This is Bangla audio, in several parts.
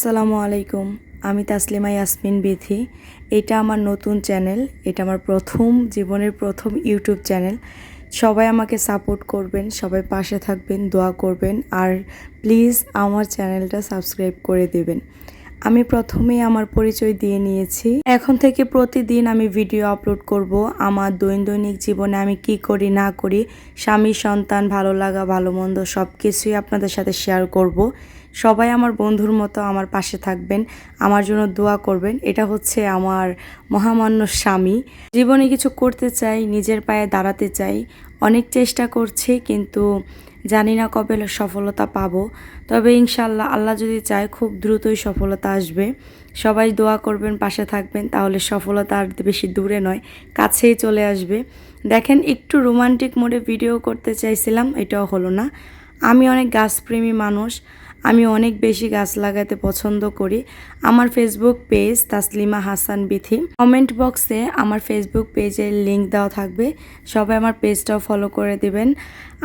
আসসালামু আলাইকুম, আমি তাসলিমা ইয়াসমিন বিথি। এটা আমার নতুন চ্যানেল, এটা আমার প্রথম, জীবনের প্রথম ইউটিউব চ্যানেল। সবাই আমাকে সাপোর্ট করবেন, সবাই পাশে থাকবেন, দোয়া করবেন, আর প্লিজ আমার চ্যানেলটা সাবস্ক্রাইব করে দেবেন। আমি প্রথমেই আমার পরিচয় দিয়ে নিয়েছি। এখন থেকে প্রতিদিন আমি ভিডিও আপলোড করব আমার দৈনন্দিন জীবনে আমি কি করি, না করি, স্বামী, সন্তান, ভালো লাগা, ভালো মন্দ সব কিছুই আপনাদের সাথে শেয়ার করব। সবাই আমার বন্ধুর মতো আমার পাশে থাকবেন, আমার জন্য দোয়া করবেন। এটা হচ্ছে আমার মহামান্য স্বামী। জীবনে কিছু করতে চাই, নিজের পায়ে দাঁড়াতে চাই, অনেক চেষ্টা করছি, কিন্তু জানি না কবে সফলতা পাব, তবে ইনশাল্লাহ আল্লাহ যদি চায় খুব দ্রুতই সফলতা আসবে। সবাই দোয়া করবেন, পাশে থাকবেন, তাহলে সফলতা আর বেশি দূরে নয়, কাছেই চলে আসবে। দেখেন, একটু রোমান্টিক মোডে ভিডিও করতে চাইছিলাম, এটাও হলো না। আমি অনেক গাছপ্রেমী মানুষ আমি অনেক বেশি গাছ লাগাতে পছন্দ করি। আমার Facebook page Taslima Hasan Bithi. Comment বক্সে আমার ফেসবুক পেজের লিংক দেওয়া থাকবে। সবাই আমার পেজটাও ফলো করে দেবেন।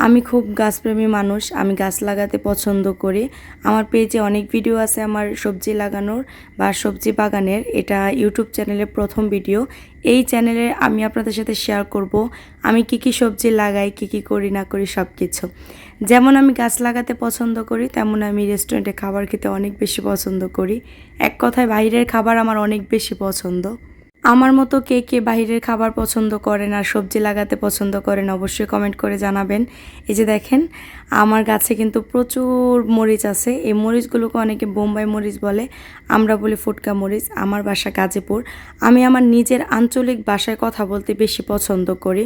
আমি খুব গাছপ্রেমী মানুষ, আমি গাছ লাগাতে পছন্দ করি। আমার পেজে অনেক ভিডিও আছে আমার সবজি লাগানোর বা সবজি বাগানের। এটা ইউটিউব চ্যানেলের প্রথম ভিডিও এই চ্যানেলে আমি আপনাদের সাথে শেয়ার করব। আমি কি কি সবজি লাগাই, কি কি করি, না করি সব কিছু যেমন আমি গাছ লাগাতে পছন্দ করি, তেমন আমি রেস্টুরেন্টে খাবার খেতে অনেক বেশি পছন্দ করি। এক কথায় বাইরের খাবার আমার অনেক বেশি পছন্দ। আমার মতো কে কে বাইরের খাবার পছন্দ করেন আর সবজি লাগাতে পছন্দ করেন অবশ্যই কমেন্ট করে জানাবেন। এই যে দেখেন, আমার গাছে কিন্তু প্রচুর মরিচ আছে। এই মরিচগুলোকে অনেকে বোম্বাই মরিচ বলে, আমরা বলি ফুটকা মরিচ। আমার বাসা গাজীপুর। আমি আমার নিজের আঞ্চলিক ভাষায় কথা বলতে বেশি পছন্দ করি।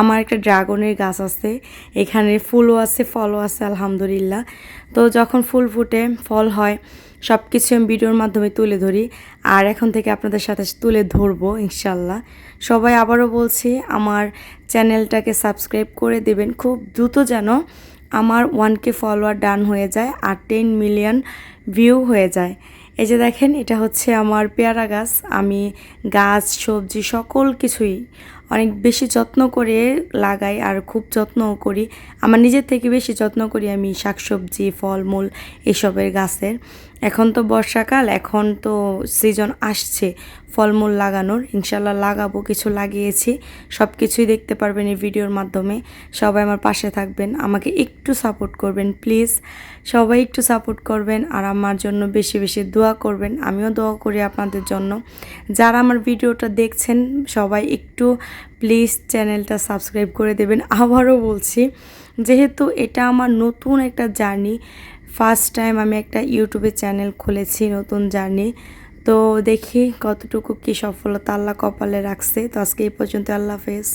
আমার একটা ড্রাগনের গাছ আছে, এখানে ফুলও আছে, ফলও আছে, আলহামদুলিল্লাহ। তো যখন ফুল ফুটে, ফল হয় সব কিছু আমি ভিডিওর মাধ্যমে তুলে ধরি। আর এখন থেকে আপনাদের সাথে তুলে ধরবো, ইনশাল্লাহ। সবাই আবারও বলছি, আমার চ্যানেলটাকে সাবস্ক্রাইব করে দেবেন। খুব দ্রুত যেন আমার ওয়ান কে ফলোয়ার ডান হয়ে যায় আর টেন মিলিয়ন ভিউ হয়ে যায়। এই যে দেখেন, এটা হচ্ছে আমার পেয়ারা গাছ। আমি গাছ, সবজি, সকল কিছুই অনেক বেশি যত্ন করে লাগাই আর খুব যত্নও করি। আমার নিজের থেকে বেশি যত্ন করি আমি শাকসবজি, ফলমূল এসবের গাছের। এখন তো বর্ষাকাল, এখন তো সিজন আসছে ফলমূল লাগানোর। ইনশাল্লাহ লাগাবো, কিছু লাগিয়েছি। সব কিছুই দেখতে পারবেন এই ভিডিওর মাধ্যমে। সবাই আমার পাশে থাকবেন, আমাকে একটু সাপোর্ট করবেন প্লিজ সবাই একটু সাপোর্ট করবেন আর আমার জন্য বেশি বেশি দোয়া করবেন। আমিও দোয়া করি আপনাদের জন্য। যারা আমার ভিডিওটা দেখছেন, সবাই একটু প্লিজ চ্যানেলটা সাবস্ক্রাইব করে দেবেন। আবারও বলছি, যেহেতু এটা আমার নতুন একটা জার্নি ফার্স্ট টাইম আমি একটা ইউটিউবে চ্যানেল খুলেছি নতুন জার্নি, তো দেখি কতটুকু কি সফলতা আল্লাহ কপালে রাখছে। তো আজকে এই পর্যন্ত, আল্লাহ হাফেজ।